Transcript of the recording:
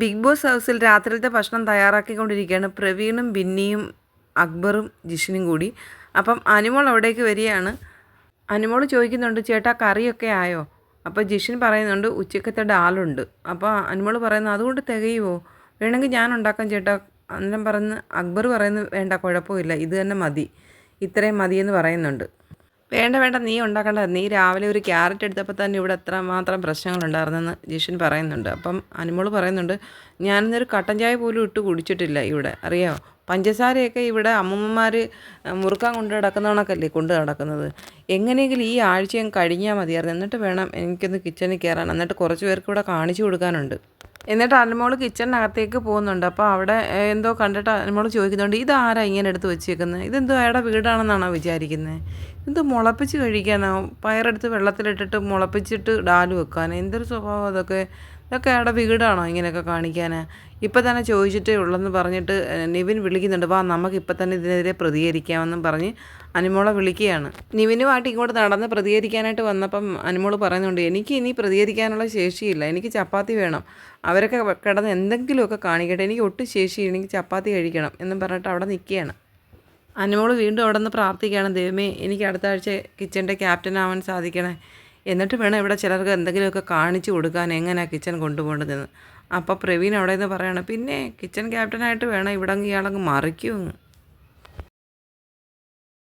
Big boss ഹൗസിൽ രാത്രിയിലത്തെ ഭക്ഷണം തയ്യാറാക്കിക്കൊണ്ടിരിക്കുകയാണ് പ്രവീണും ബിന്നിയും അക്ബറും ജിഷിനും കൂടി. അപ്പം അനുമോൾ അവിടേക്ക് വരികയാണ്. അനുമോൾ ചോദിക്കുന്നുണ്ട് ചേട്ടാ കറിയൊക്കെ ആയോ? അപ്പോൾ ജിഷിൻ പറയുന്നുണ്ട് ഉച്ചക്കത്തെ ഡാലുണ്ട് അപ്പോൾ അനുമോൾ പറയുന്നു അതുകൊണ്ട് തികയുമോ വേണമെങ്കിൽ ഞാൻ ഉണ്ടാക്കാം ചേട്ടാ. അന്നേരം പറയുന്ന അക്ബർ പറയുന്നു വേണ്ട കുഴപ്പമില്ല ഇത് തന്നെ മതി. ഇത്രയും മതിയെന്ന് പറയുന്നുണ്ട്. വേണ്ട വേണ്ട നീ ഉണ്ടാക്കണ്ട. നീ രാവിലെ ഒരു ക്യാരറ്റ് എടുത്തപ്പോൾ തന്നെ ഇവിടെ എത്ര മാത്രം പ്രശ്നങ്ങളുണ്ടായിരുന്നെന്ന് ജിഷൻ പറയുന്നുണ്ട്. അപ്പം അനുമോൾ പറയുന്നുണ്ട് ഞാനിന്നൊരു കട്ടൻ ചായ പോലും ഇട്ട് കുടിച്ചിട്ടില്ല ഇവിടെ. അറിയാമോ പഞ്ചസാരയൊക്കെ ഇവിടെ അമ്മമ്മമാർ മുറുക്കാൻ കൊണ്ട് നടക്കുന്നവണക്കല്ലേ കൊണ്ട് നടക്കുന്നത്. എങ്ങനെയെങ്കിലും ഈ ആഴ്ചയും കഴിഞ്ഞാൽ മതിയായിരുന്നു. എന്നിട്ട് വേണം എനിക്കൊന്ന് കിച്ചണിൽ കയറാൻ എന്നിട്ട് കുറച്ച് പേർക്ക് ഇവിടെ കാണിച്ചു കൊടുക്കാനുണ്ട്. എന്നിട്ട് അനുമോൾ കിച്ചണിനകത്തേക്ക് പോകുന്നുണ്ട്. അപ്പോൾ അവിടെ എന്തോ കണ്ടിട്ട് അനുമോൾ ചോദിക്കുന്നുണ്ട് ഇതാരാ ഇങ്ങനെ എടുത്ത് വെച്ചേക്കുന്നത് ഇതെന്തോ അയാളുടെ വീടാണെന്നാണോ വിചാരിക്കുന്നത് എന്തോ മുളപ്പിച്ച് കഴിക്കാനോ? പയറെടുത്ത് വെള്ളത്തിലിട്ടിട്ട് മുളപ്പിച്ചിട്ട് ഡാൽ വെക്കാൻ എന്തൊരു സ്വഭാവം അതൊക്കെ? ഇതൊക്കെ അവിടെ വീടാണോ ഇങ്ങനെയൊക്കെ കാണിക്കാൻ ഇപ്പം തന്നെ ചോദിച്ചിട്ടേ ഉള്ളെന്ന് പറഞ്ഞിട്ട് നിവിൻ വിളിക്കുന്നുണ്ട്. വാ നമുക്ക് ഇപ്പം തന്നെ ഇതിനെതിരെ പ്രതികരിക്കാമെന്നും പറഞ്ഞ് അനുമോളെ വിളിക്കുകയാണ്. നിവിനുമായിട്ട് ഇങ്ങോട്ട് നടന്ന് പ്രതികരിക്കാനായിട്ട് വന്നപ്പം അനുമോൾ പറയുന്നുണ്ട് എനിക്ക് ഇനി പ്രതികരിക്കാനുള്ള ശേഷിയില്ല. എനിക്ക് ചപ്പാത്തി വേണം. അവരൊക്കെ കിടന്ന് എന്തെങ്കിലുമൊക്കെ കാണിക്കട്ടെ. എനിക്ക് ഒട്ടും ശേഷിയില്ല. എനിക്ക് ചപ്പാത്തി കഴിക്കണം. എന്നും പറഞ്ഞിട്ട് അവിടെ നിൽക്കുകയാണ് അനുമോൾ വീണ്ടും അവിടെ നിന്ന് പ്രാർത്ഥിക്കുകയാണ് ദൈവമേ എനിക്ക് അടുത്ത ആഴ്ച കിച്ചന്റെ ക്യാപ്റ്റൻ ആവാൻ സാധിക്കണേ. എന്നിട്ട് വേണം ഇവിടെ ചിലർക്ക് എന്തെങ്കിലുമൊക്കെ കാണിച്ചു കൊടുക്കാൻ എങ്ങനെയാണ് കിച്ചൺ കൊണ്ടുപോകേണ്ടതെന്ന്. അപ്പോൾ പ്രവീൺ അവിടെ നിന്ന് പറയണം പിന്നെ കിച്ചൺ ക്യാപ്റ്റനായിട്ട് വേണം ഇവിടെ ഇയാളങ്ങ് മറിക്കും.